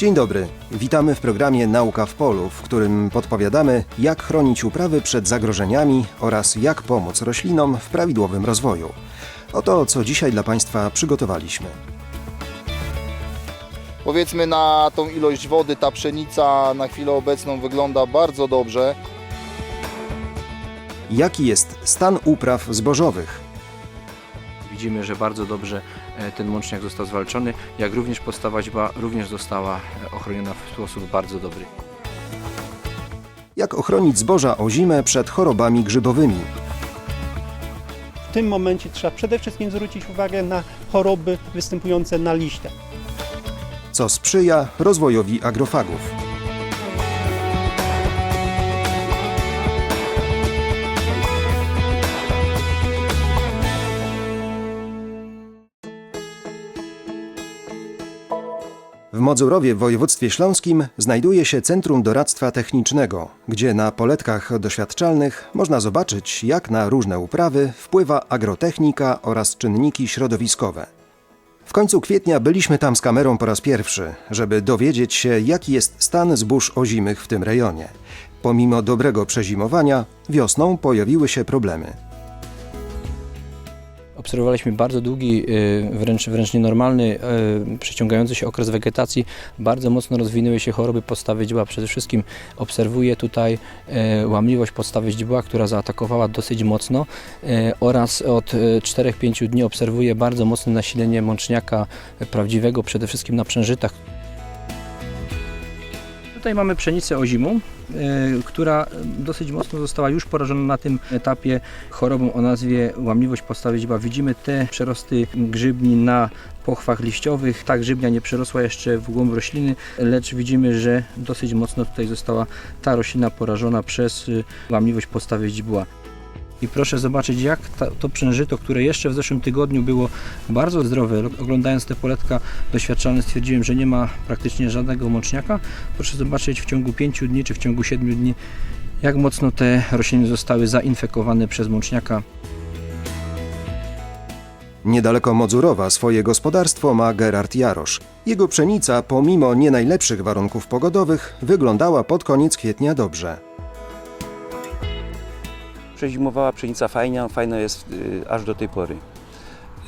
Dzień dobry. Witamy w programie Nauka w Polu, w którym podpowiadamy, jak chronić uprawy przed zagrożeniami oraz jak pomóc roślinom w prawidłowym rozwoju. Oto co dzisiaj dla Państwa przygotowaliśmy. Powiedzmy na tą ilość wody ta pszenica na chwilę obecną wygląda bardzo dobrze. Jaki jest stan upraw zbożowych? Widzimy, że bardzo dobrze ten mączniak został zwalczony, jak również podstawa źba również została e, ochroniona w sposób bardzo dobry. Jak ochronić zboża o zimę przed chorobami grzybowymi? W tym momencie trzeba przede wszystkim zwrócić uwagę na choroby występujące na liściach. Co sprzyja rozwojowi agrofagów? Modzurowie w województwie śląskim znajduje się Centrum Doradztwa Technicznego, gdzie na poletkach doświadczalnych można zobaczyć, jak na różne uprawy wpływa agrotechnika oraz czynniki środowiskowe. W końcu kwietnia byliśmy tam z kamerą po raz pierwszy, żeby dowiedzieć się, jaki jest stan zbóż ozimych w tym rejonie. Pomimo dobrego przezimowania, wiosną pojawiły się problemy. Obserwowaliśmy bardzo długi, e, wręcz, wręcz nienormalny, e, przeciągający się okres wegetacji. Bardzo mocno rozwinęły się choroby podstawy źdźbła. Przede wszystkim obserwuję tutaj e, łamliwość podstawy źdźbła, która zaatakowała dosyć mocno oraz od 4-5 dni obserwuję bardzo mocne nasilenie mączniaka prawdziwego, przede wszystkim na przężytach. Tutaj mamy pszenicę ozimą, e, która dosyć mocno została już porażona na tym etapie chorobą o nazwie łamliwość podstawy źdźbła. Widzimy te przerosty grzybni na pochwach liściowych. Ta grzybnia nie przerosła jeszcze w głąb rośliny, lecz widzimy, że dosyć mocno tutaj została ta roślina porażona przez y, łamliwość podstawy źdźbła. I proszę zobaczyć, jak to przężyto, które jeszcze w zeszłym tygodniu było bardzo zdrowe. Oglądając te poletka doświadczalne stwierdziłem, że nie ma praktycznie żadnego mączniaka. Proszę zobaczyć w ciągu 5 dni czy w ciągu 7 dni, jak mocno te rośliny zostały zainfekowane przez mączniaka. Niedaleko Modzurowa swoje gospodarstwo ma Gerard Jarosz. Jego pszenica, pomimo nie najlepszych warunków pogodowych, wyglądała pod koniec kwietnia dobrze. Przezimowała pszenica fajnie, fajna jest y, aż do tej pory.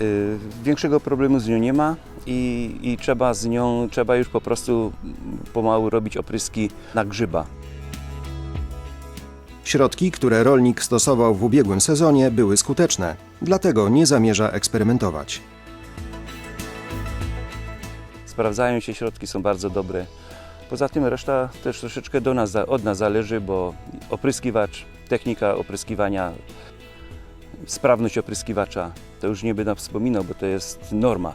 Y, większego problemu z nią nie ma i, i trzeba z nią, trzeba już po prostu pomału robić opryski na grzyba. Środki, które rolnik stosował w ubiegłym sezonie, były skuteczne, dlatego nie zamierza eksperymentować. Sprawdzają się, środki są bardzo dobre. Poza tym reszta też troszeczkę do nas, od nas zależy, bo opryskiwacz, technika opryskiwania, sprawność opryskiwacza, to już nie będę wspominał, bo to jest norma.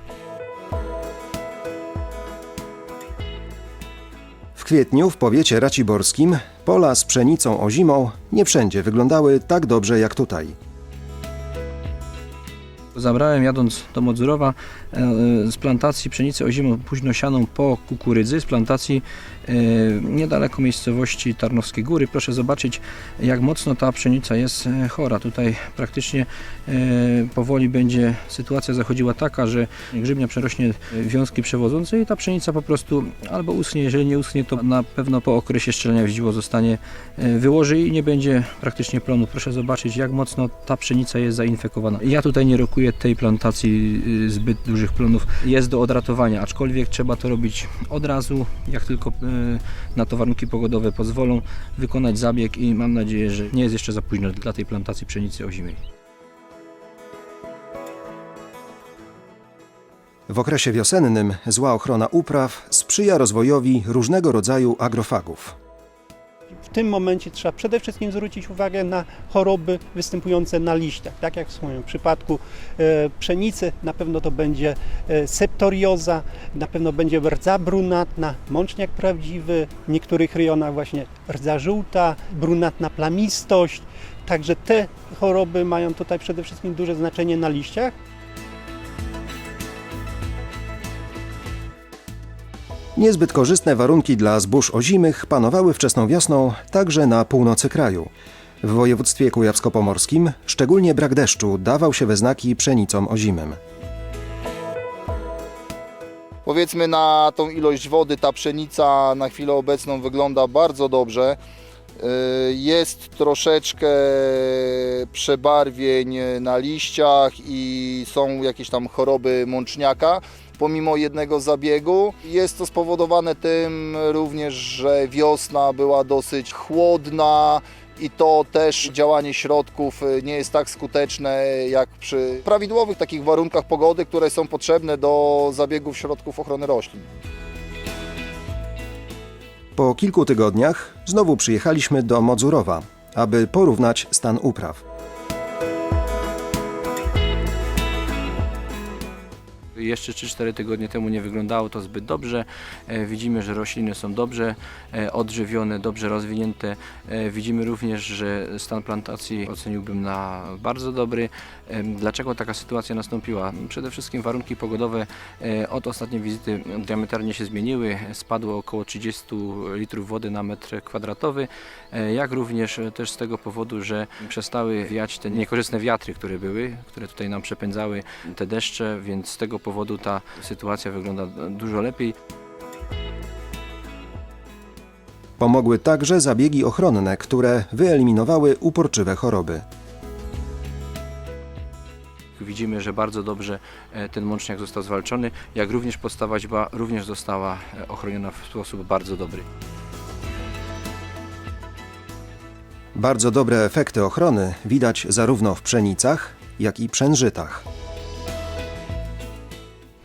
W kwietniu w powiecie raciborskim pola z pszenicą ozimą nie wszędzie wyglądały tak dobrze jak tutaj. Zabrałem jadąc do Modzurowa e, e, z plantacji pszenicy ozimą późno sianą po kukurydzy, z plantacji e, niedaleko miejscowości Tarnowskie Góry. Proszę zobaczyć, jak mocno ta pszenica jest chora. Tutaj praktycznie powoli będzie sytuacja zachodziła taka, że grzybnia przerośnie wiązki przewodzące i ta pszenica po prostu albo uschnie, jeżeli nie uschnie, to na pewno po okresie strzelenia w źdźbło zostanie wyłoży i nie będzie praktycznie plonu. Proszę zobaczyć, jak mocno ta pszenica jest zainfekowana. Ja tutaj nie rokuję tej plantacji y, zbyt dużych plonów. Jest do odratowania, aczkolwiek trzeba to robić od razu, jak tylko y, na to warunki pogodowe pozwolą, wykonać zabieg i mam nadzieję, że nie jest jeszcze za późno dla tej plantacji pszenicy ozimej. W okresie wiosennym zła ochrona upraw sprzyja rozwojowi różnego rodzaju agrofagów. W tym momencie trzeba przede wszystkim zwrócić uwagę na choroby występujące na liściach. Tak jak w przypadku e, pszenicy na pewno to będzie e, septorioza, na pewno będzie rdza brunatna, mączniak prawdziwy, w niektórych rejonach właśnie rdza żółta, brunatna plamistość. Także te choroby mają tutaj przede wszystkim duże znaczenie na liściach. Niezbyt korzystne warunki dla zbóż ozimych panowały wczesną wiosną także na północy kraju. W województwie kujawsko-pomorskim szczególnie brak deszczu dawał się we znaki pszenicom ozimym. Powiedzmy na tą ilość wody ta pszenica na chwilę obecną wygląda bardzo dobrze. Y, Jest troszeczkę przebarwień na liściach i są jakieś tam choroby mączniaka. Pomimo jednego zabiegu, jest to spowodowane tym również, że wiosna była dosyć chłodna i to też działanie środków y, nie jest tak skuteczne jak przy prawidłowych takich warunkach pogody, które są potrzebne do zabiegów środków ochrony roślin. Po kilku tygodniach znowu przyjechaliśmy do Modzurowa, aby porównać stan upraw. Jeszcze 3-4 tygodnie temu nie wyglądało to zbyt dobrze. E, Widzimy, że rośliny są dobrze e, odżywione, dobrze rozwinięte. E, Widzimy również, że stan plantacji oceniłbym na bardzo dobry. Dlaczego taka sytuacja nastąpiła? Przede wszystkim warunki pogodowe od ostatniej wizyty diametralnie się zmieniły. Spadło około 30 litrów wody na metr kwadratowy, jak również też z tego powodu, że przestały wiać te niekorzystne wiatry, które były, które tutaj nam przepędzały te deszcze, więc z tego powodu ta sytuacja wygląda dużo lepiej. Pomogły także zabiegi ochronne, które wyeliminowały uporczywe choroby. Widzimy, że bardzo dobrze e, ten mączniak został zwalczony, jak również podstawa źba również została e, ochroniona w sposób bardzo dobry. Bardzo dobre efekty ochrony widać zarówno w pszenicach, jak i przężytach.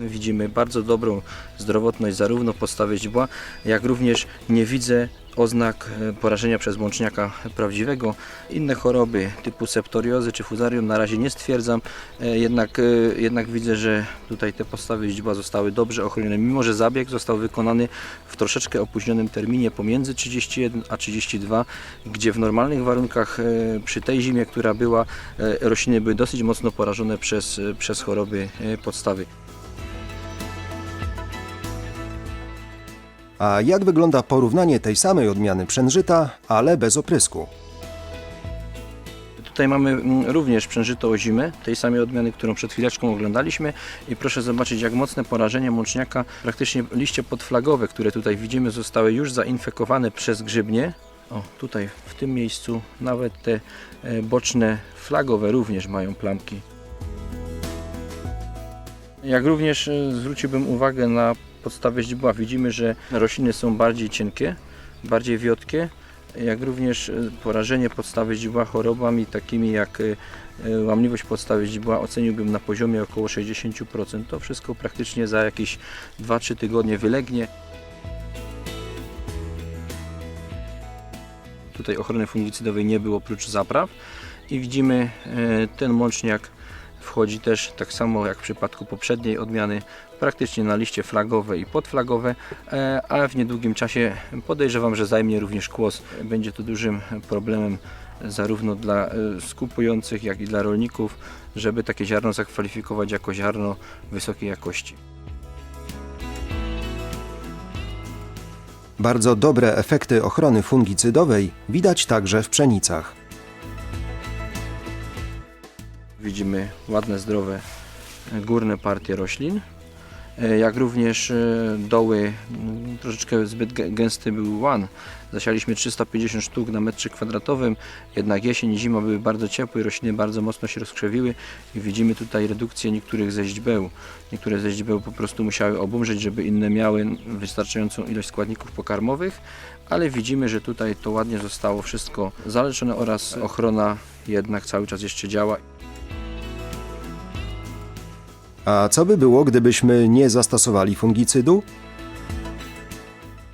Widzimy bardzo dobrą zdrowotność zarówno podstawy źdźbła, jak również nie widzę oznak e, porażenia przez mączniaka prawdziwego. Inne choroby typu septoriozy czy fuzarium na razie nie stwierdzam, e, jednak, e, jednak widzę, że tutaj te podstawy źdźbła zostały dobrze ochronione, mimo że zabieg został wykonany w troszeczkę opóźnionym terminie pomiędzy 31 a 32, gdzie w normalnych warunkach przy tej zimie, która była, rośliny były dosyć mocno porażone przez, przez choroby podstawy. A jak wygląda porównanie tej samej odmiany przężyta, ale bez oprysku? Tutaj mamy mm, również przężyto o zimę, tej samej odmiany, którą przed chwileczką oglądaliśmy i proszę zobaczyć jak mocne porażenie mączniaka, praktycznie liście podflagowe, które tutaj widzimy zostały już zainfekowane przez grzybnie. O, tutaj w tym miejscu nawet te e, boczne flagowe również mają plamki. Jak również e, zwróciłbym uwagę na podstawę źdźbła. Widzimy, że rośliny są bardziej cienkie, bardziej wiotkie, jak również e, porażenie podstawy źdźbła chorobami takimi jak e, e, łamliwość podstawy źdźbła oceniłbym na poziomie około 60%. To wszystko praktycznie za jakieś 2-3 tygodnie wylegnie. Tutaj ochrony fungicydowej nie było oprócz zapraw i widzimy ten mączniak wchodzi też tak samo jak w przypadku poprzedniej odmiany praktycznie na liście flagowe i podflagowe, e, a w niedługim czasie podejrzewam, że zajmie również kłos. Będzie to dużym problemem zarówno dla e, skupujących, jak i dla rolników, żeby takie ziarno zakwalifikować jako ziarno wysokiej jakości. Bardzo dobre efekty ochrony fungicydowej widać także w pszenicach. Widzimy ładne, zdrowe górne partie roślin, e, jak również e, doły, mm, troszeczkę zbyt gę- gęsty był łan. Zasialiśmy 350 sztuk na metrze kwadratowym, jednak jesień i zima były bardzo ciepłe, rośliny bardzo mocno się rozkrzewiły i widzimy tutaj redukcję niektórych ze źdźbeł. Niektóre ze źdźbeł po prostu musiały obumrzeć, żeby inne miały wystarczającą ilość składników pokarmowych, ale widzimy, że tutaj to ładnie zostało wszystko zaleczone oraz ochrona jednak cały czas jeszcze działa. A co by było, gdybyśmy nie zastosowali fungicydu?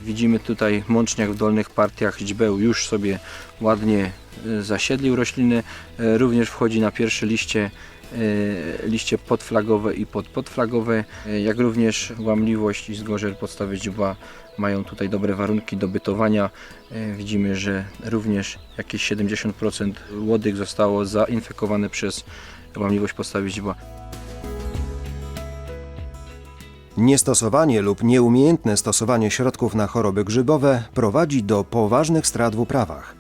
Widzimy tutaj mączniak w dolnych partiach źdźbeł już sobie ładnie e, zasiedlił rośliny. E, Również wchodzi na pierwsze liście, e, liście podflagowe i podpodflagowe, jak również łamliwość i zgorzel podstawy źdźbła mają tutaj dobre warunki do bytowania. Widzimy, że również jakieś 70% łodyg zostało zainfekowane przez łamliwość podstawy źdźbła. Niestosowanie lub nieumiejętne stosowanie środków na choroby grzybowe prowadzi do poważnych strat w uprawach.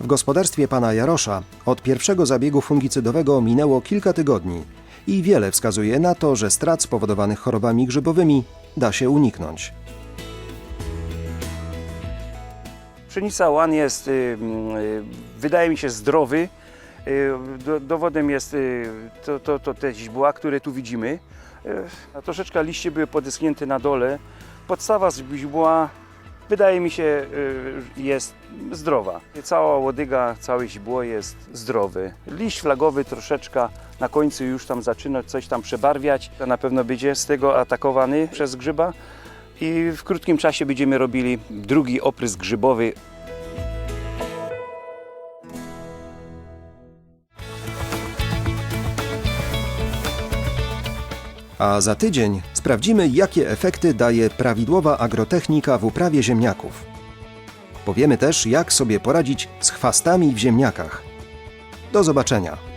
W gospodarstwie pana Jarosza od pierwszego zabiegu fungicydowego minęło kilka tygodni i wiele wskazuje na to, że strat spowodowanych chorobami grzybowymi da się uniknąć. Pszenica łan jest, y, y, wydaje mi się, zdrowy. Y, do- Dowodem jest to, to, to te źdźbła, które tu widzimy. A troszeczkę liście były podeschnięte na dole. Podstawa źdźbła, wydaje mi się, y, jest zdrowa. Cała łodyga, całe źdźbło jest zdrowy. Liść flagowy troszeczkę na końcu już tam zaczyna coś tam przebarwiać. Na pewno będzie z tego atakowany przez grzyba. I w krótkim czasie będziemy robili drugi oprysk grzybowy A za tydzień sprawdzimy, jakie efekty daje prawidłowa agrotechnika w uprawie ziemniaków. Powiemy też, jak sobie poradzić z chwastami w ziemniakach. Do zobaczenia.